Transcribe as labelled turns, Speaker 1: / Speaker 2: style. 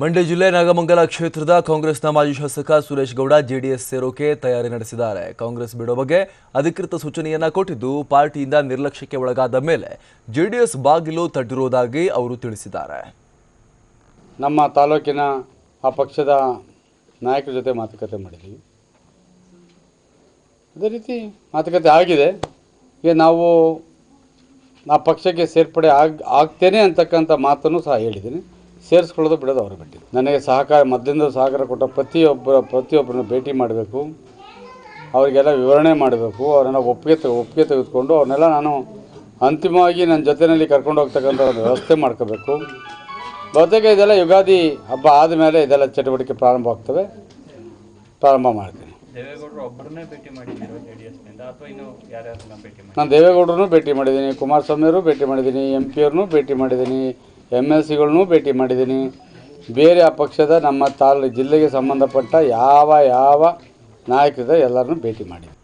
Speaker 1: ಮಂಡ್ಯ ಜಿಲ್ಲೆ ನಾಗಮಂಗಲ ಕ್ಷೇತ್ರದ ಕಾಂಗ್ರೆಸ್ನ ಮಾಜಿ ಶಾಸಕ ಸುರೇಶ್ ಗೌಡ ಜೆಡಿಎಸ್ ಸೇರೋಕೆ ತಯಾರಿ ನಡೆಸಿದ್ದಾರೆ. ಕಾಂಗ್ರೆಸ್ ಬಿಡೋ ಬಗ್ಗೆ ಅಧಿಕೃತ ಸೂಚನೆಯನ್ನ ಕೊಟ್ಟಿದ್ದು ಪಾರ್ಟಿಯಿಂದ ನಿರ್ಲಕ್ಷ್ಯಕ್ಕೆ ಒಳಗಾದ ಮೇಲೆ ಜೆಡಿಎಸ್ ಬಾಗಿಲು ತಟ್ಟಿರುವುದಾಗಿ ಅವರು ತಿಳಿಸಿದ್ದಾರೆ.
Speaker 2: ನಮ್ಮ ತಾಲೂಕಿನ ಆ ಪಕ್ಷದ ನಾಯಕರ ಜೊತೆ ಮಾತುಕತೆ ಮಾಡಿದ್ವಿ. ಅದೇ ರೀತಿ ಮಾತುಕತೆ ಆಗಿದೆ. ಈಗ ನಾವು ಆ ಪಕ್ಷಕ್ಕೆ ಸೇರ್ಪಡೆ ಆಗ್, ಆಗ್ತೇನೆ ಅಂತಕ್ಕಂಥ ಮಾತನ್ನು ಸಹ ಹೇಳಿದ್ದೀನಿ. ಸೇರಿಸ್ಕೊಳ್ಳೋದು ಬಿಡೋದು ಅವ್ರ ಬಿಟ್ಟಿದ್ದು ನನಗೆ ಸಹಕಾರ ಮೊದಲಿಂದ ಸಹಕಾರ ಕೊಟ್ಟ ಪ್ರತಿಯೊಬ್ಬರ ಪ್ರತಿಯೊಬ್ಬರನ್ನ ಭೇಟಿ ಮಾಡಬೇಕು. ಅವರಿಗೆಲ್ಲ ವಿವರಣೆ ಮಾಡಬೇಕು. ಅವರನ್ನ ಒಪ್ಪಿಗೆ ಒಪ್ಪಿಗೆ ತೆಗೆದುಕೊಂಡು ಅವನ್ನೆಲ್ಲ ನಾನು ಅಂತಿಮವಾಗಿ ನನ್ನ ಜೊತೆಯಲ್ಲಿ ಕರ್ಕೊಂಡು ಹೋಗ್ತಕ್ಕಂಥ ಒಂದು ವ್ಯವಸ್ಥೆ ಮಾಡ್ಕೋಬೇಕು. ಬಹುತೇಕ ಇದೆಲ್ಲ ಯುಗಾದಿ ಹಬ್ಬ ಆದಮೇಲೆ ಇದೆಲ್ಲ ಚಟುವಟಿಕೆ ಪ್ರಾರಂಭ ಆಗ್ತವೆ. ಪ್ರಾರಂಭ ಮಾಡ್ತೀನಿ. ನಾನು ದೇವೇಗೌಡರನ್ನು ಭೇಟಿ ಮಾಡಿದ್ದೀನಿ ಕುಮಾರಸ್ವಾಮಿಯವರು ಭೇಟಿ ಮಾಡಿದ್ದೀನಿ ಎಂ ಪಿಯವ್ರನ್ನೂ ಭೇಟಿ ಮಾಡಿದ್ದೀನಿ ಎಂ ಎಲ್ ಸಿಗಳನ್ನೂ ಭೇಟಿ ಮಾಡಿದ್ದೀನಿ. ಬೇರೆ ಆ ಪಕ್ಷದ ನಮ್ಮ ತಾಲೂ ಜಿಲ್ಲೆಗೆ ಸಂಬಂಧಪಟ್ಟ ಯಾವ ಯಾವ ನಾಯಕರಿದೆ ಎಲ್ಲರನ್ನೂ ಭೇಟಿ ಮಾಡಿದ್ದೀನಿ.